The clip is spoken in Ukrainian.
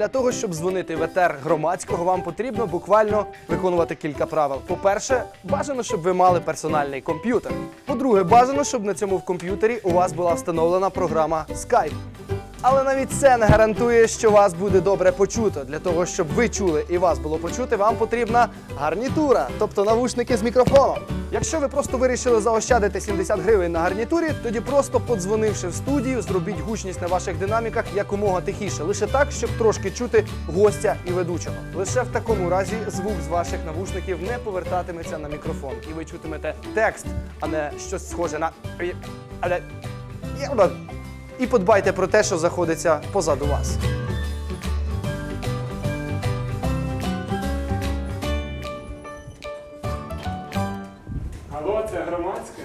Для того, щоб дзвонити в етер громадського, вам потрібно буквально виконувати кілька правил. По-перше, бажано, щоб ви мали персональний комп'ютер. По-друге, бажано, щоб на цьому в комп'ютері у вас була встановлена програма Skype. Але навіть це не гарантує, що вас буде добре почуто. Для того, щоб ви чули і вас було почути, вам потрібна гарнітура, тобто навушники з мікрофоном. Якщо ви просто вирішили заощадити 70 гривень на гарнітурі, тоді просто подзвонивши в студію, зробіть гучність на ваших динаміках якомога тихіше, лише так, щоб трошки чути гостя і ведучого. Лише в такому разі звук з ваших навушників не повертатиметься на мікрофон, і ви чутимете текст, а не щось схоже на але і подбайте про те, що заходиться позаду вас. Алло, це громадське.